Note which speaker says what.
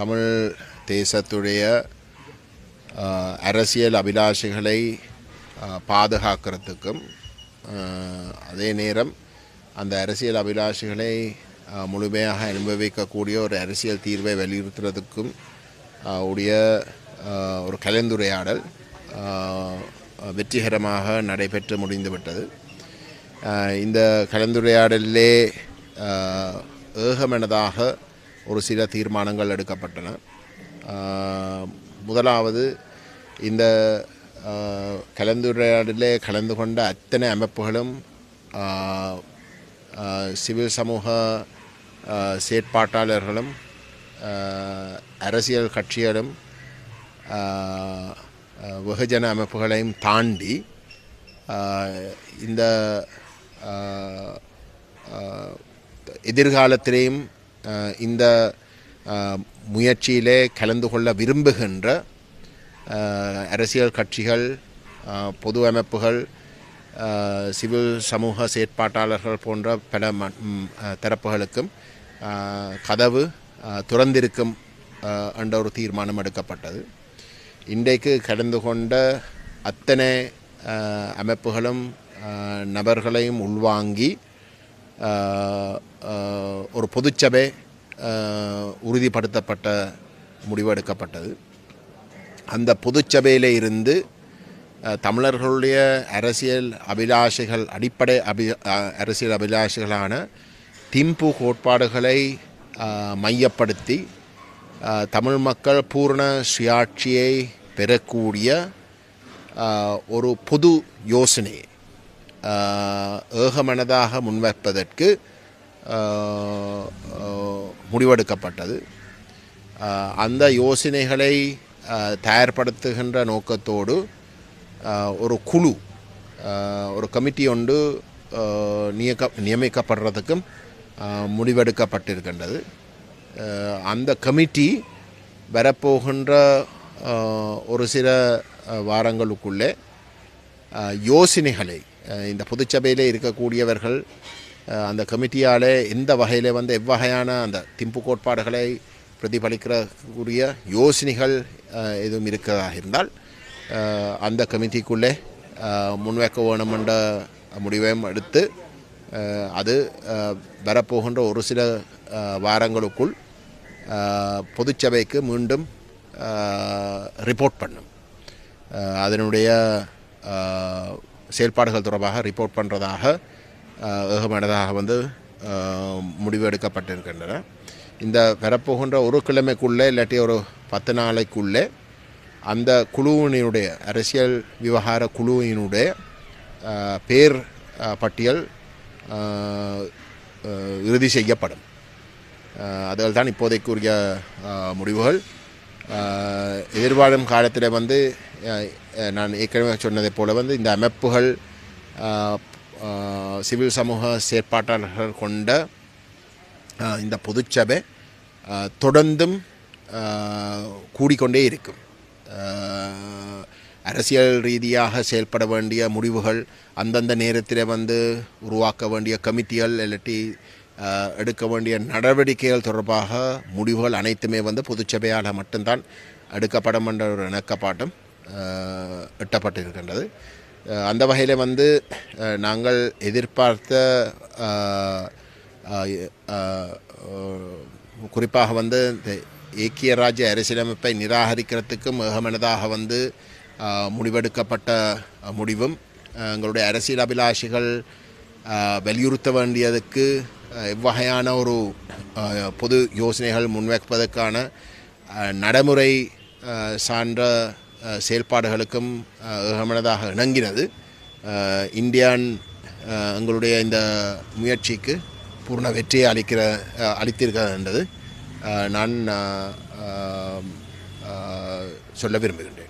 Speaker 1: தமிழ் தேசத்துடைய அரசியல் அபிலாஷைகளை பாதுகாக்கிறதுக்கும் அதே நேரம் அந்த அரசியல் அபிலாஷைகளை முழுமையாக அனுபவிக்கக்கூடிய ஒரு அரசியல் தீர்வை வலியுறுத்துறதுக்கும் உடைய ஒரு கலந்துரையாடல் வெற்றிகரமாக நடைபெற்று முடிந்துவிட்டது. இந்த கலந்துரையாடலிலே ஏகமனதாக ஒரு சில தீர்மானங்கள் எடுக்கப்பட்டன. முதலாவது இந்த கலந்துரையாடலே கலந்து கொண்ட அத்தனை அமைப்புகளும் சிவில் சமூக செயற்பாட்டாளர்களும் அரசியல் கட்சிகளும் வெகுஜன அமைப்புகளையும் தாண்டி இந்த எதிர்காலத்திலேயும் இந்த முயற்சியிலே கலந்து கொள்ள விரும்புகின்ற அரசியல் கட்சிகள் பொது அமைப்புகள் சிவில் சமூக செயற்பாட்டாளர்கள் போன்ற பல ம- தரப்புகளுக்கும் கதவு துறந்திருக்கும் என்ற ஒரு தீர்மானம் எடுக்கப்பட்டது. இன்றைக்கு கலந்து கொண்ட அத்தனை அமைப்புகளும் நபர்களையும் உள்வாங்கி ஒரு பொதுச்சபை உறுதிப்படுத்தப்பட்ட முடிவு எடுக்கப்பட்டது. அந்த பொதுச்சபையில் இருந்து தமிழர்களுடைய அரசியல் அபிலாஷைகள் அடிப்படை அபி அரசியல் அபிலாஷைகளான திம்பு கோட்பாடுகளை மையப்படுத்தி தமிழ் மக்கள் பூரண சுயாட்சியை பெறக்கூடிய ஒரு பொது யோசனை ஏகமனதாக முன்வைப்பதற்கு முடிவெடுக்கப்பட்டது. அந்த யோசனைகளை தயார்படுத்துகின்ற நோக்கத்தோடு ஒரு குழு ஒரு கமிட்டி ஒன்று நியக்க நியமிக்கப்படுறதுக்கும் முடிவெடுக்கப்பட்டிருக்கின்றது. அந்த கமிட்டி வரப்போகின்ற ஒரு சில வாரங்களுக்குள்ளே யோசனைகளை இந்த பொதுச்சபையிலே இருக்கக்கூடியவர்கள் அந்த கமிட்டியால் எந்த வகையில் வந்து எவ்வகையான அந்த திம்பு கோட்பாடுகளை பிரதிபலிக்கிறக்கூடிய யோசனைகள் எதுவும் இருக்கிறதாக இருந்தால் அந்த கமிட்டிக்குள்ளே முன்வைக்க வேணுமென்ற முடிவையும் எடுத்து அது வரப்போகின்ற ஒரு சில வாரங்களுக்குள் பொதுச்சபைக்கு மீண்டும் ரிப்போர்ட் பண்ணும். அதனுடைய செயல்பாடுகள் தொடர்பாக ரிப்போர்ட் பண்ணுறதாக ஏகமானதாக வந்து முடிவு எடுக்கப்பட்டிருக்கின்றன. இந்த வரப்போகின்ற ஒரு கிழமைக்குள்ளே இல்லாட்டி ஒரு பத்து நாளைக்குள்ளே அந்த குழுவினுடைய அரசியல் விவகார குழுவினுடைய பேர் பட்டியல் இறுதி செய்யப்படும். அஹ், அதுகள் தான் இப்போதைக்குரிய முடிவுகள். எதிர்வாழும் காலத்தில் வந்து நான் ஏற்கனவே சொன்னதைப் போல வந்து இந்த அமைப்புகள் சிவில் சமூக செயற்பாட்டாளர்கள் கொண்ட இந்த பொதுச்சபை தொடர்ந்தும் கூடிக்கொண்டே இருக்கும். அரசியல் ரீதியாக செயல்பட வேண்டிய முடிவுகள் அந்தந்த நேரத்தில் வந்து உருவாக்க வேண்டிய கமிட்டிகள் இல்லாட்டி எடுக்க வேண்டிய நடவடிக்கைகள் தொடர்பாக முடிவுகள் அனைத்துமே வந்து பொதுச்சபையால் மட்டும்தான் எடுக்கப்படும் என்ற ஒரு இணக்கப்பாட்டும் எட்டப்பட்டிருக்கின்றது. அந்த வகையில் வந்து நாங்கள் எதிர்பார்த்த குறிப்பாக வந்து இந்த ஏக்கிய ராஜ்ய அரசியலமைப்பை நிராகரிக்கிறதுக்கும் ஏகமனதாக வந்து முடிவெடுக்கப்பட்ட முடிவும் எங்களுடைய அரசியல் அபிலாஷிகள் வலியுறுத்த வேண்டியதுக்கு இவ்வகையான எவ்வகையான ஒரு பொது யோசனைகள் முன்வைப்பதற்கான நடைமுறை சான்ற செயல்பாடுகளுக்கும் ஏகமனதாக இணங்கினது. இந்தியான் எங்களுடைய இந்த முயற்சிக்கு பூர்ண வெற்றியை அளிக்கிற அளித்திருக்கிறது நான் சொல்ல விரும்புகின்றேன்.